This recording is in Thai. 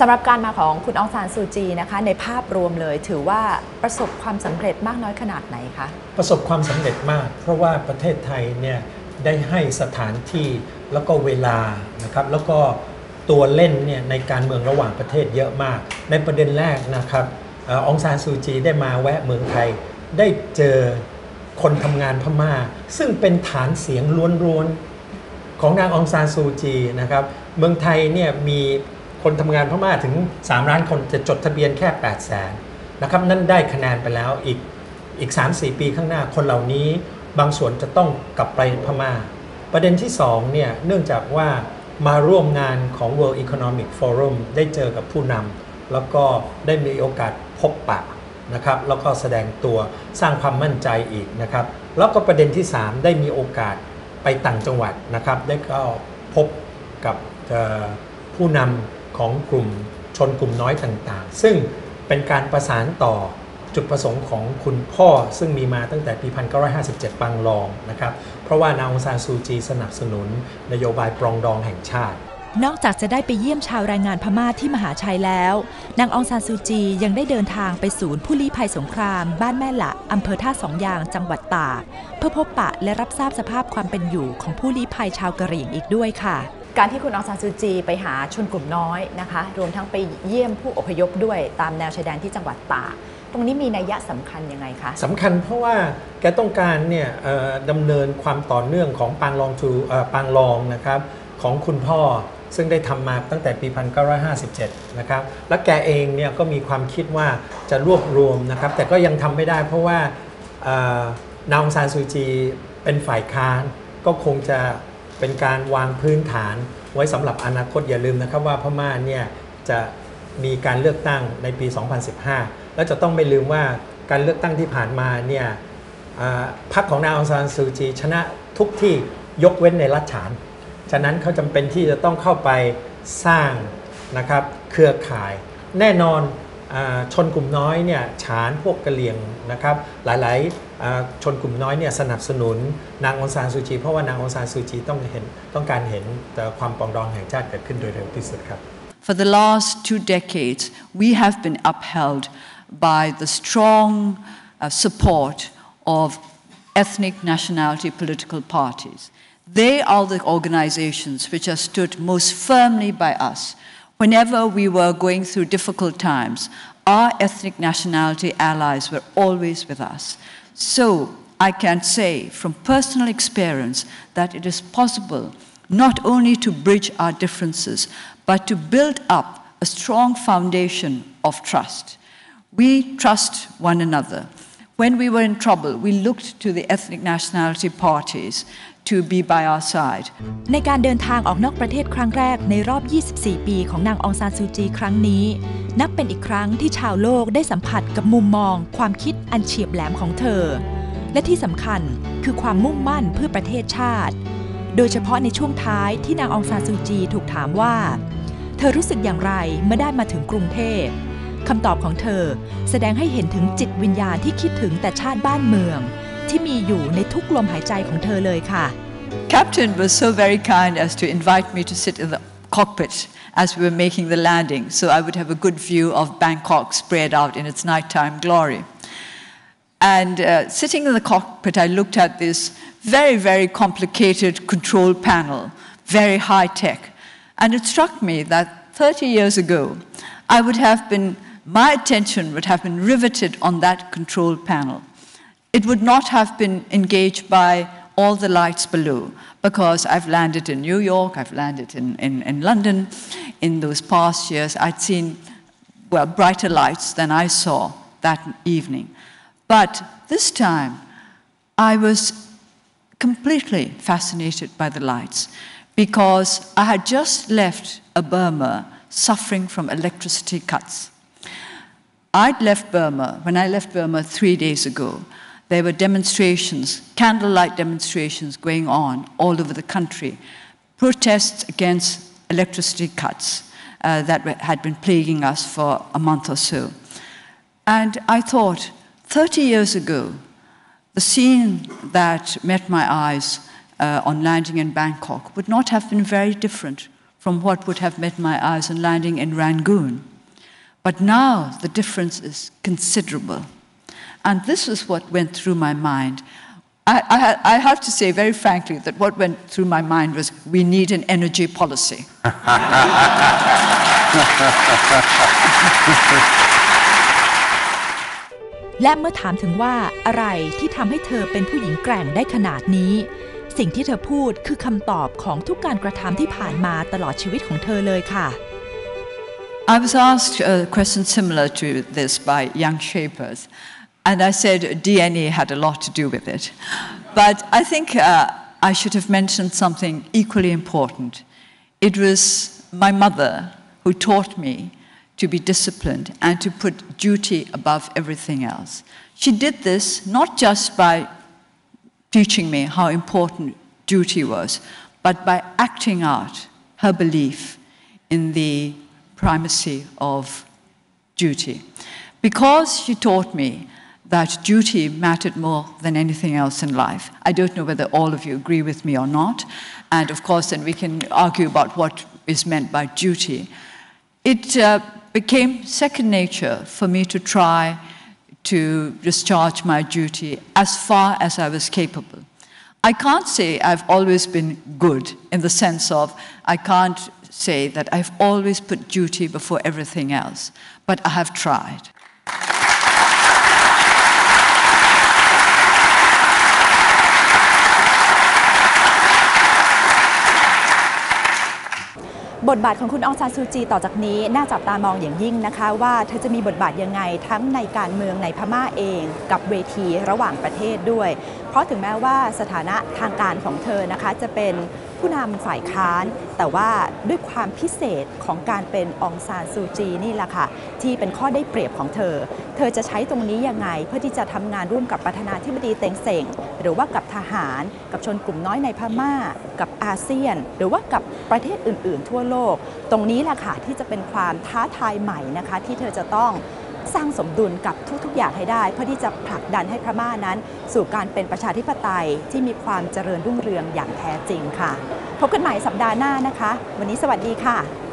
สำหรับการมาของคุณองซานซูจีนะคะในภาพรวมเลยถือว่าประสบความสำเร็จมากน้อยขนาดไหนคะ ประสบความสำเร็จมาก เพราะว่าประเทศไทยเนี่ยได้ให้สถานที่แล้วก็เวลานะครับแล้วก็ตัวเล่นเนี่ยในการเมืองระหว่างประเทศเยอะมาก ในประเด็นแรกนะครับออองซานซูจีได้มาแวะเมืองไทย ได้เจอคนทำงานพม่า ซึ่งเป็นฐานเสียงล้วนๆของนางองซานซูจีนะครับเมืองไทยเนี่ยมี คนทำงานพม่าถึง 3 ล้านคนจะจดทะเบียนแค่ 8 0 0แสนนะครับนั่นได้คะแนนไปแล้วอีกอีก 3-4 ปีข้างหน้าคนเหล่านี้บางส่วนจะต้องกลับไปพม่า ประเด็นที่2เนี่ยเนื่องจากว่ามาร่วมงานของ World Economic Forum ได้เจอกับผู้นำแล้วก็ได้มีโอกาสพบปะนะครับแล้วก็แสดงตัวสร้างความมั่นใจอีกนะครับ แล้วก็ประเด็นที่ 3 ได้มีโอกาสไปต่างจังหวัดนะครับ ได้ก็พบกับผู้นำ ของกลุ่มชนกลุ่มน้อยต่างๆ ซึ่งเป็นการประสานต่อจุดประสงค์ของคุณพ่อซึ่งมีมาตั้งแต่ปี 1957 ปังลองนะครับ เพราะว่านางองซานซูจีสนับสนุนนโยบายปรองดองแห่งชาติ นอกจากจะได้ไปเยี่ยมชาวแรงงานพม่าที่มหาชัยแล้ว นางองซานซูจียังได้เดินทางไปศูนย์ผู้ลี้ภัยสงคราม บ้านแม่ละอำเภอท่าสองยางจังหวัดตากเพื่อพบปะและรับทราบสภาพความเป็นอยู่ของผู้ลี้ภัยชาวกะเหรี่ยงอีกด้วยค่ะ การที่คุณอองซานซูจีไปหาชนกลุ่มน้อยนะคะ รวมทั้งไปเยี่ยมผู้อพยพด้วยตามแนวชายแดนที่จังหวัดตากตรงนี้มีนัยยะสำคัญยังไงคะสำคัญเพราะว่าแกต้องการเนี่ยดำเนินความต่อเนื่องของปางลองทูปางลองนะครับของคุณพ่อซึ่งได้ทำมาตั้งแต่ปี 1957 นะครับ และแกเองเนี่ยก็มีความคิดว่าจะรวบรวมนะครับ แต่ก็ยังทำไม่ได้เพราะว่านางองซานซูจีเป็นฝ่ายค้านก็คงจะ เป็นการวางพื้นฐานไว้สำหรับอนาคตอย่าลืมนะครับว่าพม่าเนี่ยจะมีการเลือกตั้งในปี 2015 แล้วจะต้องไม่ลืมว่าการเลือกตั้งที่ผ่านมาเนี่ยพรรคของนางองซานซูจี ชนะทุกที่ยกเว้นในรัฐฉาน ฉะนั้นเขาจำเป็นที่จะต้องเข้าไปสร้างนะครับเครือข่าย แน่นอนอชนกลุ่มน้อยเนี่ยฉานพวกกะเหรี่ยงนะครับหลายๆ ชนกลุ่มน้อยเนี่ยสนับสนุนนางองซานซูจี เพราะว่านางองซานซูจีต้องเห็นต้องการเห็นแต่ความปรองดองแห่งชาติเกิดขึ้นโดยเร็วที่สุดครับ For the last two decades, we have been upheld by the strong uh, support of ethnic nationality political parties. They are the organizations which have stood most firmly by us. Whenever we were going through difficult times, our ethnic nationality allies were always with us. So I can say from personal experience that it is possible not only to bridge our differences, but to build up a strong foundation of trust. We trust one another. When we were in trouble, we looked to the ethnic nationality parties to be by our side. ในการเดินทางออกนอกประเทศครั้งแรกในรอบ 24 ปีของนางองซานซูจีครั้งนี้ นับเป็นอีกครั้งที่ชาวโลกได้สัมผัสกับมุมมอง ความคิดอันเฉียบแหลมของเธอ และที่สำคัญคือความมุ่งมั่นเพื่อประเทศชาติ โดยเฉพาะในช่วงท้ายที่นางองซานซูจีถูกถามว่า เธอรู้สึกอย่างไรเมื่อได้มาถึงกรุงเทพ คำตอบของเธอแสดงให้เห็นถึงจิตวิญญาณที่คิดถึงแต่ชาติบ้านเมือง ที่มีอยู่ในทุกลมหายใจของเธอเลยค่ะ Captain was so very kind as to invite me to sit in the cockpit as we were making the landing, so I would have a good view of Bangkok spread out in its nighttime glory. And uh, sitting in the cockpit, I looked at this very, very complicated control panel, very high tech. And it struck me that 30 years ago, I would have been, my attention would have been riveted on that control panel. It would not have been engaged by all the lights below because I've landed in New York, I've landed in, in, in London. In those past years, I'd seen, well, brighter lights than I saw that evening. But this time, I was completely fascinated by the lights because I had just left a Burma suffering from electricity cuts. I'd left Burma, when I left Burma three days ago, there were demonstrations, candlelight demonstrations going on all over the country, protests against electricity cuts uh, that had been plaguing us for a month or so. And I thought, 30 years ago, the scene that met my eyes uh, on landing in Bangkok would not have been very different from what would have met my eyes on landing in Rangoon. But now the difference is considerable. And this is what went through my mind. I, I, I have to say very frankly that what went through my mind was we need an energy policy. และเมื่อถามถึงว่าอะไรที่ทำให้เธอเป็นผู้หญิงแกร่งได้ขนาดนี้ สิ่งที่เธอพูดคือคำตอบของทุกการกระทำที่ผ่านมาตลอดชีวิตของเธอเลยค่ะ I was asked a question similar to this by young shapers, and I said DNA had a lot to do with it. But I think uh, I should have mentioned something equally important. It was my mother who taught me to be disciplined and to put duty above everything else. She did this not just by teaching me how important duty was, but by acting out her belief in the primacy of duty. Because she taught me that duty mattered more than anything else in life. I don't know whether all of you agree with me or not, and of course, then we can argue about what is meant by duty. It uh, became second nature for me to try to discharge my duty as far as I was capable. I can't say I've always been good in the sense of I can't say that I've always put duty before everything else, but I have tried. บทบาทของคุณองซานซูจีต่อจากนี้น่าจับตามองอย่างยิ่งนะคะ ว่าเธอจะมีบทบาทยังไงทั้งในการเมืองในพม่าเอง กับเวทีระหว่างประเทศด้วย เพราะถึงแม้ว่าสถานะทางการของเธอนะคะจะเป็นผู้นำฝ่ายค้าน แต่ว่าด้วยความพิเศษของการเป็นองซานซูจีนี่แหละค่ะที่เป็นข้อได้เปรียบของเธอ เธอจะใช้ตรงนี้ยังไง เพื่อที่จะทำงานร่วมกับประธานาธิบดีเต็งเซ็งหรือว่ากับทหาร กับชนกลุ่มน้อยในพม่า กับอาเซียน หรือว่ากับประเทศอื่น ๆ ทั่วโลก ตรงนี้แหละค่ะที่จะเป็นความท้าทายใหม่นะคะที่เธอจะต้อง สร้างสมดุลกับทุก ๆ อย่างให้ได้ เพื่อที่จะผลักดันให้พม่านั้น สู่การเป็นประชาธิปไตยที่มีความเจริญรุ่งเรืองอย่างแท้จริงค่ะ พบกันใหม่สัปดาห์หน้านะคะ วันนี้สวัสดีค่ะ